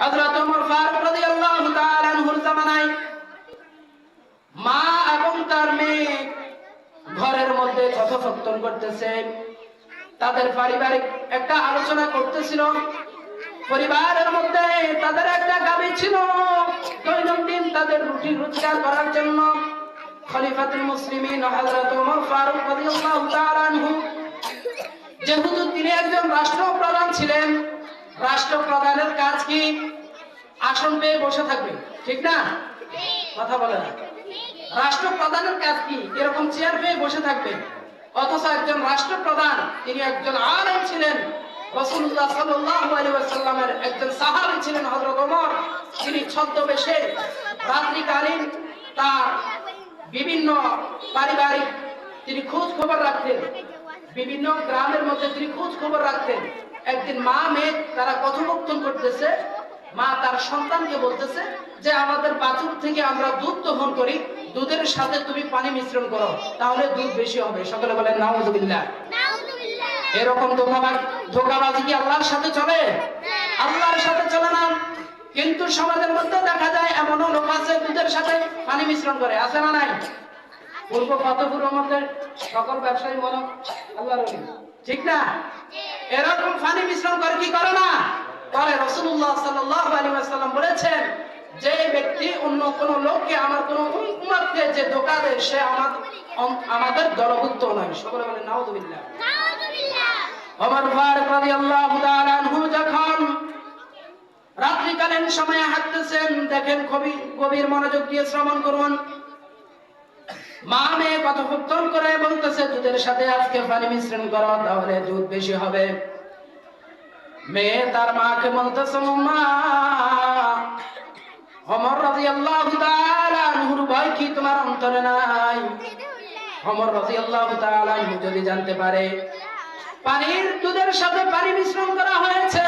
হযরত ওমর ফারুক রাদিয়াল্লাহু তাআলা আনহুর জামানায় মা এবং তার মেয়ে ঘরের মধ্যে কথোপকথন করতেছে। তাদের পারিবারিক একটা আলোচনা করতেছিল। পরিবারের মধ্যে তাদের একটা গাবি ছিল দৈনন্দিন তাদের রুটি রোজগার করার জন্য। খলিফাতুল মুসলিমিন হযরত ওমর ফারুক রাদিয়াল্লাহু তাআলা আনহু, যেহেতু তিনি একজন রাষ্ট্রপ্রধান ছিলেন রাষ্ট্রপ্রধানের কাজ কি? আসন পেয়ে বসে থাকবে, ঠিক না? কথা বলে না। রাষ্ট্রপ্রধানের কাজ কি? এরকম চেয়ার পেয়ে বসে থাকবে। অথচ একজন রাষ্ট্রপ্রধান, তিনি একজন আলেম ছিলেন। একজন ছিলেন ছদ্মবেশে বিভিন্ন পারিবারিক তিনি রাখতেন। বিভিন্ন গ্রামের মধ্যে তিনি খোঁজ খবর রাখতেন। একদিন মা মেয়ে তারা কথোপকথন করতেছে মা তার সন্তানকে বলতেছে যে আমাদের বাছুর থেকে আমরা দুধ দহন করি দুধের সাথে তুমি পানি মিশ্রণ করো তাহলে দুধ বেশি হবে। সকলে বলেন নাউজুবিল্লাহ। এরকম ধোকাবাজি ধোকাবাজি কি আল্লাহর সাথে চলে? আল্লাহর সাথে চলে না। কিন্তু সমাজের মধ্যে দেখা যায় এমনও লোক আছে দুধের সাথে পানি মিশ্রণ করে। আছে না নাই? পূর্ব ফতপুরের মধ্যে সকল ব্যবসায়ী মনে আল্লাহর ঠিক না? এরকম পানি মিশ্রণ করে কি করে না? করে রসুল্লাহ সাল্লাল্লাহু আলাইহি ওয়াসাল্লাম বলেছেন যে ব্যক্তি অন্য কোন লোককে আমার কোন উম্মতকে যে ধোকা দেয় সে আমার আমাদের দলভুক্ত নয়। সকলে বলে নাউযুবিল্লাহ ওমর ফারুক রাদিয়াল্লাহু তাআলা আনহু যখন রাত্রিকালীন সময়ে হাঁটতেছেন দেখেন কবি গভীর মনোযোগ দিয়ে শ্রবণ করুন। মা মেয়ে কথোপকথন করে বলতেছে, দুধের সাথে আজকে পানি মিশ্রণ করো, তাহলে দুধ বেশি হবে। মেয়ে তার মাকে বলতেছে, মা, অমর রাদিয়াল্লাহু তাআলা আনহুর ভয় কি তোমার অন্তরে নাই? অমর তাআলা আনহু যদি জানতে পারে, পানির দুধের সাথে পানি মিশ্রণ করা হয়েছে,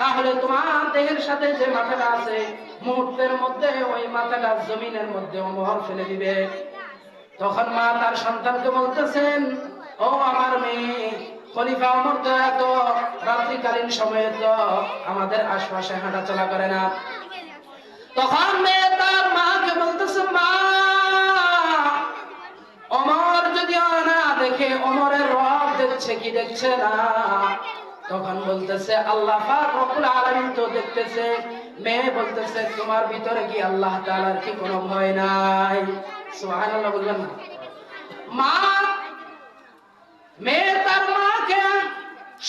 তাহলে তোমার দেহের সাথে যে মাথাটা আছে, মুহূর্তের মধ্যে ওই মাথাটা জমিনের মধ্যে অমর ফেলে দিবে। তখন মা তার সন্তানকে বলতেছেন, ও আমার মেয়ে, খলিফা অমর তো এত রাত্রিকালীন সময়ে তো আমাদের আশপাশে হাঁটাচলা করে না। তখন মেয়ে তার মাকে বলতেছে, মা, অমর যদি না, দেখে অমরের রব দেখছে কি দেখছে না? তখন বলতেছে, আল্লাহ পাক রব্বুল আলামিন তো দেখতেছে মেয়ে বলতেছে, তোমার ভিতরে কি আল্লাহ তাআলার কি কোনো ভয় নাই? সুবহানাল্লাহ বলবেন না? মা, মেয়ে তার মাকে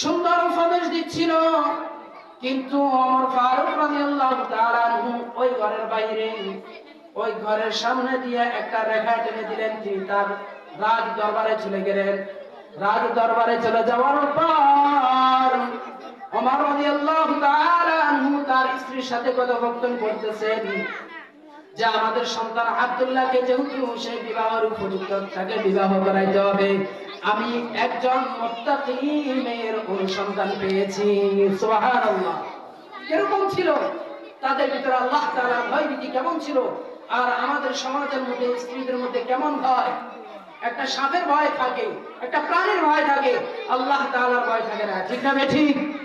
সুন্দর উপদেশ দিচ্ছিল, কিন্তু অমর ফারুক ওই ঘরের বাইরে, ওই ঘরের সামনে দিয়ে একটা রেখা টেনে দিলেন, তিনি তার রাজ দরবারে চলে গেলেন। রাজ দরবারে চলে যাওয়ার পর ওমর রাদিয়াল্লাহু তার স্ত্রীর সাথে কথোপকথন করতেছেন। যে আমাদের সন্তান আব্দুল্লাহকে যেহেতু সে বিবাহের উপযুক্ত, তাকে বিবাহ করাইতে হবে। আমি একজন মুত্তাকি মেয়ের অনুসন্ধান পেয়েছি। সুবহানাল্লাহ। কীরকম ছিল? তাদের ভিতরে আল্লাহ তাআলার ভয় ভীতি কেমন ছিল? আর আমাদের সমাজের মধ্যে, স্ত্রীদের মধ্যে কেমন ভয়? একটা সাপের ভয় থাকে, একটা প্রাণীর ভয় থাকে, আল্লাহ তাআলার ভয় থাকে না। ঠিক না বে ঠিক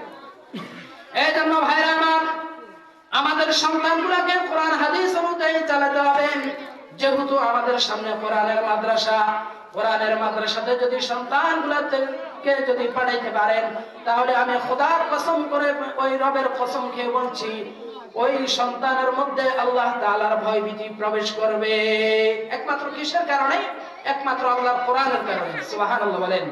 ভাইরা আমার, আমাদের সন্তানগুলোকে কোরআন, হাদিস অনুযায়ী চালাতে হবে। যেহেতু আমাদের সামনে কোরআনের মাদ্রাসা, কোরআনের মাদ্রাসাতে যদি যদি পাঠাইতে পারেন, তাহলে আমি খোদার কসম করে ওই রবের কসম খেয়ে বলছি, ওই সন্তানের মধ্যে আল্লাহ তাআলার ভয় ভীতি প্রবেশ করবে। একমাত্র কিসের কারণে? একমাত্র আল্লাহর কোরআনের কারণে। সুবহানাল্লাহ বলেন।